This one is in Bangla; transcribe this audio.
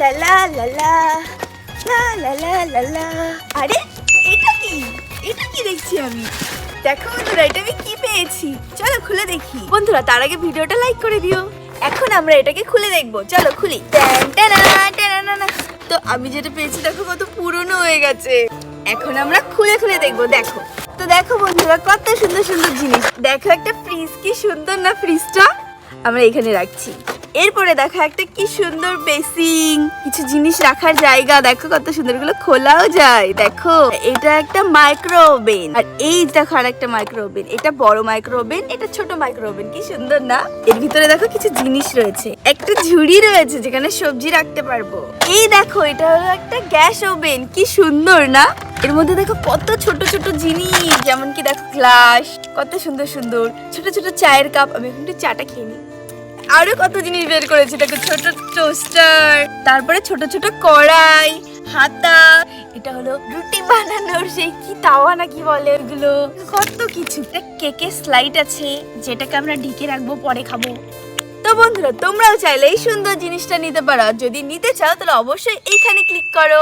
লা লা লা লা লা লা লা লা লা। আরে, এটা কি? এটা কি দেখছি আমি? দেখো বন্ধুরা, এটা আমি কি পেয়েছি? চলো খুলে দেখি। বন্ধুরা, তার আগে ভিডিওটা লাইক করে দিও। এখন আমরা এটাকে খুলে দেখব। চলো খুলি। তো আমি যেটা পেয়েছি, দেখো কত পুরনো হয়ে গেছে। এখন আমরা খুলে খুলে দেখব। দেখো। তো দেখো বন্ধুরা, কত সুন্দর সুন্দর জিনিস। দেখো একটা ফ্রিজ কি সুন্দর না ফ্রিজটা আমরা এখানে রাখছি। এরপরে দেখো একটা কি সুন্দর বেসিং। কিছু জিনিস রাখার জায়গা, দেখো কত সুন্দরগুলো খোলাও যায়, দেখো। এটা একটা মাইক্রো ওভেন আর এই দেখো আর একটা মাইক্রো ওভেন এটা বড় মাইক্রো ওভেন এটা ছোট মাইক্রো ওভেন কি সুন্দর না? এর ভিতরে দেখো কিছু জিনিস রয়েছে। একটা ঝুড়ি রয়েছে, যেখানে সবজি রাখতে পারব। এই দেখো, এটা হলো একটা গ্যাস ওভেন, কি সুন্দর না? এর মধ্যে দেখো কত ছোট ছোট জিনিস যেমন কি দেখো গ্লাস, কত সুন্দর সুন্দর। ছোট ছোট চায়ের কাপ, আমি এখন একটু চাটা খেয়ে নিই। আরও কত জিনিস বের করেছে। দেখো, ছোট টোস্টার তারপরে ছোট ছোট কড়াই, হাতা, এটা হলো রুটি বানানোর সেই কি তাওয়া না কি বলে ওগুলো? কত কিছু। একটা কেকের স্লাইড আছে, যেটাকে আমরা ঢেকে রাখব, পরে খাব। তো বন্ধুরা, তোমরাও চাইলে এই সুন্দর জিনিসটা নিতে পারো। যদি নিতে চাও, তাহলে অবশ্যই এইখানে ক্লিক করো।